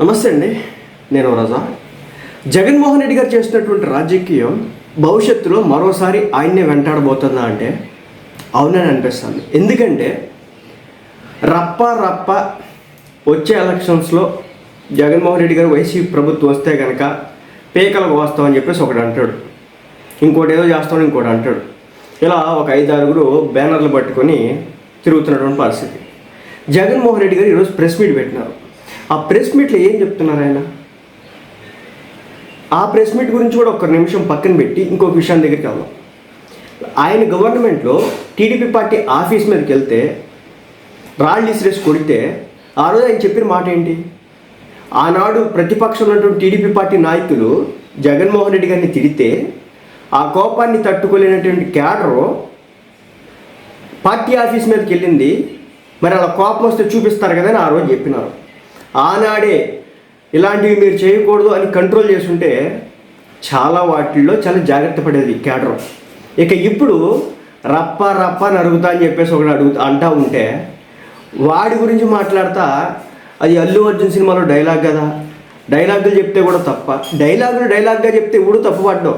నమస్తే అండి నేను రజా. జగన్మోహన్ రెడ్డి గారు చేస్తున్నటువంటి రాజకీయం భవిష్యత్తులో మరోసారి ఆయన్నే వెంటాడబోతుందా అంటే అవునని అనిపిస్తుంది. ఎందుకంటే రప్ప రప్ప వచ్చే ఎలక్షన్స్లో జగన్మోహన్ రెడ్డి గారు వైసీపీ ప్రభుత్వం వస్తే కనుక పేకలకు వస్తామని చెప్పేసి ఒకటి అంటాడు. ఇంకోటి ఏదో చేస్తామని ఇంకోటి అంటాడు. ఇలా ఒక ఐదు ఆరుగురు బ్యానర్లు పట్టుకొని తిరుగుతున్నటువంటి పరిస్థితి. జగన్మోహన్ రెడ్డి గారు ఈరోజు ప్రెస్ మీట్ పెట్టినారు. ఆ ప్రెస్ మీట్లో ఏం చెప్తున్నారు ఆయన? ఆ ప్రెస్ మీట్ గురించి కూడా ఒక నిమిషం పక్కన పెట్టి ఇంకొక విషయం దగ్గరికి వెళ్దాం. ఆయన గవర్నమెంట్లో టీడీపీ పార్టీ ఆఫీస్ మీదకి వెళ్తే రాళ్ళు ఇసిరేసి కొడితే ఆ రోజు ఆయన చెప్పిన మాట ఏంటి? ఆనాడు ప్రతిపక్షంలో ఉన్నటువంటి టీడీపీ పార్టీ నాయకులు జగన్మోహన్ రెడ్డి గారిని తిడితే ఆ కోపాన్ని తట్టుకోలేనటువంటి క్యాడరు పార్టీ ఆఫీస్ మీదకి వెళ్ళింది. మరి అలా కోపం వస్తే చూపిస్తారు కదా అని ఆ రోజు చెప్పినారు. ఆనాడే ఇలాంటివి మీరు చేయకూడదు అని కంట్రోల్ చేసుంటే చాలా వాటిల్లో చాలా జాగ్రత్త పడేది క్యాడర్. ఇక ఇప్పుడు రప్ప రప్ప అని అడుగుతా అని చెప్పేసి ఒకటి అడుగుతా అంటా ఉంటే వాడి గురించి మాట్లాడతా అది అల్లు అర్జున్ సినిమాలో డైలాగ్ కదా. డైలాగులు చెప్తే కూడా తప్ప డైలాగులు డైలాగ్గా చెప్తే ఇప్పుడు తప్పు పడ్డావు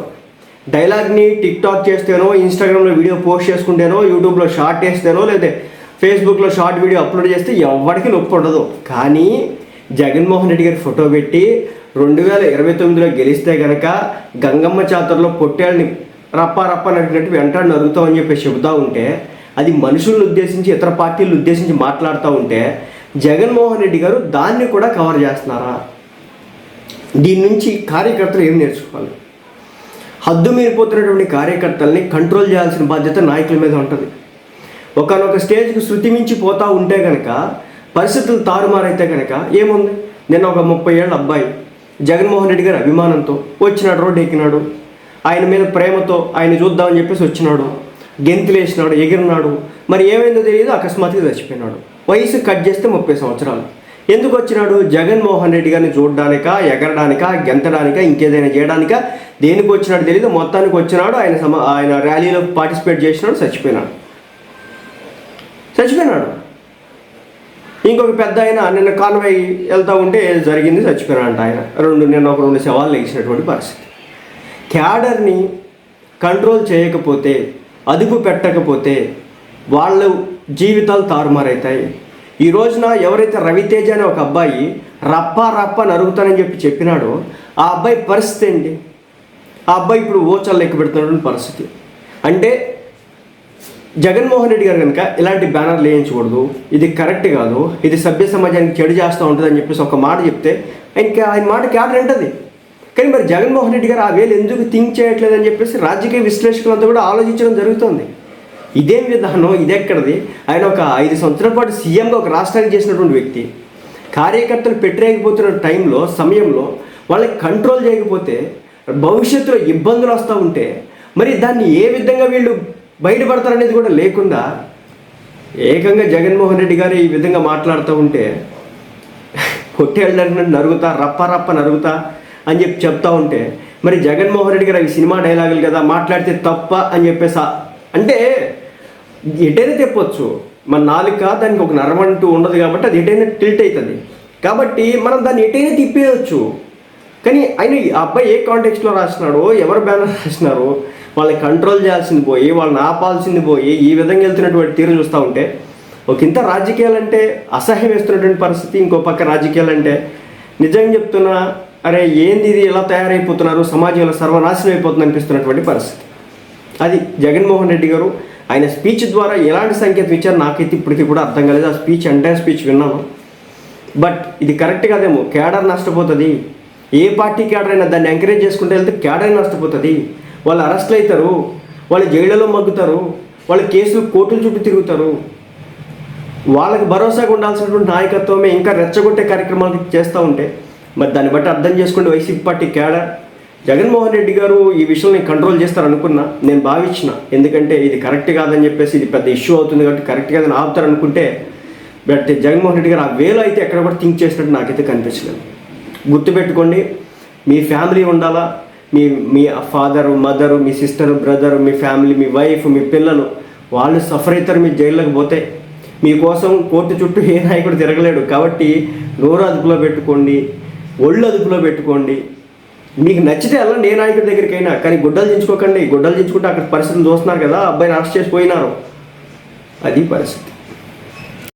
డైలాగ్ని టిక్ టాక్ చేస్తేనో ఇన్స్టాగ్రామ్లో వీడియో పోస్ట్ చేసుకుంటేనో యూట్యూబ్లో షార్ట్ వేస్తేనో లేదా ఫేస్బుక్లో షార్ట్ వీడియో అప్లోడ్ చేస్తే ఎవరికి నొప్పి ఉండదు. కానీ జగన్మోహన్ రెడ్డి గారి ఫోటో పెట్టి రెండు వేల ఇరవై తొమ్మిదిలో గెలిస్తే గనక గంగమ్మ జాతరలో పొట్టేళ్ళని రప్ప రప్ప నడిపినట్టు వెంటాడు నరుగుతామని చెప్పి చెబుతూ ఉంటే అది మనుషులను ఉద్దేశించి ఇతర పార్టీలను ఉద్దేశించి మాట్లాడుతూ ఉంటే జగన్మోహన్ రెడ్డి గారు దాన్ని కూడా కవర్ చేస్తున్నారా? దీని నుంచి కార్యకర్తలు ఏం నేర్చుకోవాలి? హద్దు మీరిపోతున్నటువంటి కార్యకర్తల్ని కంట్రోల్ చేయాల్సిన బాధ్యత నాయకుల మీద ఉంటుంది. ఒకనొక స్టేజ్కి శృతి మించి ఉంటే కనుక పరిస్థితులు తారుమారైతే కనుక ఏముంది? నిన్న ఒక ముప్పై ఏళ్ళ అబ్బాయి జగన్మోహన్ రెడ్డి గారి అభిమానంతో వచ్చినాడు రోడ్డు ఎక్కినాడు. ఆయన మీద ప్రేమతో ఆయన చూద్దామని చెప్పేసి వచ్చినాడు. గెంతులేసినాడు ఎగిరినాడు. మరి ఏమైందో తెలియదు అకస్మాత్తుగా చచ్చిపోయినాడు. వయసు కట్ చేస్తే ముప్పై సంవత్సరాలు. ఎందుకు వచ్చినాడు? జగన్మోహన్ రెడ్డి గారిని చూడడానికా ఎగరడానికా గెంతడానికా ఇంకేదైనా చేయడానికా? దేనికి వచ్చినాడు తెలియదు. మొత్తానికి వచ్చినాడు ఆయన సమ ఆయన ర్యాలీలో పార్టిసిపేట్ చేసినాడు చచ్చిపోయినాడు. చచ్చిపోయినాడు. ఇంకొక పెద్ద ఆయన నిన్న కాన్వై వెళ్తూ ఉంటే జరిగింది చచ్చిపోయినంట ఆయన. రెండు నిన్న ఒక రెండు శవాలు లేచినటువంటి పరిస్థితి. క్యాడర్ని కంట్రోల్ చేయకపోతే అదుపు పెట్టకపోతే వాళ్ళ జీవితాలు తారుమారవుతాయి ఈ రోజున ఎవరైతే రవితేజ అనే ఒక అబ్బాయి రప్ప రప్ప నరుగుతానని చెప్పి చెప్పినాడో ఆ అబ్బాయి పరిస్థితి ఏంటి? ఆ అబ్బాయి ఇప్పుడు ఓచలు లెక్క పెడుతున్నటువంటి పరిస్థితి. అంటే జగన్మోహన్ రెడ్డి గారు కనుక ఇలాంటి బ్యానర్లు వేయించకూడదు. ఇది కరెక్ట్ కాదు. ఇది సభ్య సమాజానికి చెడు చేస్తూ ఉంటుంది అని చెప్పేసి ఒక మాట చెప్తే ఆయనకి ఆయన మాట క్యాడర్ ఉంటుంది కానీ మరి జగన్మోహన్ రెడ్డి గారు ఆ వేలు ఎందుకు థింక్ చేయట్లేదు అని చెప్పేసి రాజకీయ విశ్లేషకులంతా కూడా ఆలోచించడం జరుగుతుంది. ఇదేం విధానం ఇదెక్కడది? ఆయన ఒక ఐదు సంవత్సరాల పాటు సీఎంగా ఒక రాష్ట్రానికి చేసినటువంటి వ్యక్తి. కార్యకర్తలు పెట్టలేకపోతున్న టైంలో సమయంలో వాళ్ళకి కంట్రోల్ చేయకపోతే భవిష్యత్తులో ఇబ్బందులు వస్తూ ఉంటే మరి దాన్ని ఏ విధంగా వీళ్ళు బయటపడతారనేది కూడా లేకుండా ఏకంగా జగన్మోహన్ రెడ్డి గారు ఈ విధంగా మాట్లాడుతూ ఉంటే కొట్టేళ్ళని నరుగుతా రప్ప రప్ప నరుగుతా అని చెప్పి చెప్తా ఉంటే మరి జగన్మోహన్ రెడ్డి గారు అవి సినిమా డైలాగులు కదా మాట్లాడితే తప్ప అని చెప్పేసి? అంటే ఎటైనా చెప్పొచ్చు మన నాలుక దానికి ఒక నరం అంటూ ఉండదు కాబట్టి అది ఎటైనా టిల్ట్ అవుతుంది కాబట్టి మనం దాన్ని ఎటైనా తిప్పేయచ్చు. కానీ ఆయన ఈ అబ్బాయి ఏ కాంటెక్స్లో రాసినాడో ఎవరు బ్యానర్ రాసినారో వాళ్ళని కంట్రోల్ చేయాల్సింది పోయి వాళ్ళని ఆపాల్సింది పోయి ఈ విధంగా వెళ్తున్నటువంటి తీరు చూస్తూ ఉంటే ఒక ఇంత రాజకీయాలంటే అసహ్యం వేస్తున్నటువంటి పరిస్థితి ఇంకో పక్క రాజకీయాలంటే నిజంగా చెప్తున్నా అరే ఏంది ఇది? ఎలా తయారైపోతున్నారు? సమాజంలో సర్వనాశనం అయిపోతుంది అనిపిస్తున్నటువంటి పరిస్థితి. అది జగన్మోహన్ రెడ్డి గారు ఆయన స్పీచ్ ద్వారా ఎలాంటి సంకేతం ఇచ్చారు నాకైతే ఇప్పటికీ కూడా అర్థం కాలేదు. ఆ స్పీచ్ ఎంటైర్ స్పీచ్ విన్నాను. బట్ ఇది కరెక్ట్ కాదేమో. కేడర్ నష్టపోతుంది. ఏ పార్టీ కేడర్ అయినా దాన్ని ఎంకరేజ్ చేసుకుంటే వెళ్తే కేడర్ నష్టపోతుంది. వాళ్ళు అరెస్ట్లు అవుతారు వాళ్ళు జైళ్ళలో మగ్గుతారు వాళ్ళ కేసులు కోర్టుల చుట్టూ తిరుగుతారు. వాళ్ళకి భరోసాగా ఉండాల్సినటువంటి నాయకత్వమే ఇంకా రెచ్చగొట్టే కార్యక్రమాలు చేస్తూ ఉంటే మరి దాన్ని బట్టి అర్థం చేసుకుంటే YCP party cadre Jaganmohan Reddy గారు ఈ విషయాన్ని కంట్రోల్ చేస్తారనుకున్నా నేను భావించిన. ఎందుకంటే ఇది కరెక్ట్ కాదని చెప్పేసి ఇది పెద్ద ఇష్యూ అవుతుంది కాబట్టి కరెక్ట్ కాదని ఆపుతారనుకుంటే బట్ జగన్మోహన్ రెడ్డి గారు ఆ వేలో అయితే ఎక్కడ కూడా థింక్ చేసినట్టు నాకైతే కనిపించలేదు. గుర్తుపెట్టుకోండి మీ ఫ్యామిలీ ఉండాలా? మీ మీ ఫాదరు మదరు మీ సిస్టరు బ్రదరు మీ ఫ్యామిలీ మీ వైఫ్ మీ పిల్లలు వాళ్ళు సఫర్ అవుతారు మీ జైల్లోకి పోతే. మీకోసం కోర్టు చుట్టూ ఏ నాయకుడు తిరగలేడు. కాబట్టి నోరు అదుపులో పెట్టుకోండి ఒళ్ళు అదుపులో పెట్టుకోండి. మీకు నచ్చితే వెళ్ళండి ఏ నాయకుడి దగ్గరికైనా కానీ గుడ్డలు దించుకోకండి. గుడ్డలు దించుకుంటే అక్కడ పరిస్థితులు చూస్తున్నారు కదా అబ్బాయిని అరెస్ట్ చేసి పోయినారు. అది పరిస్థితి.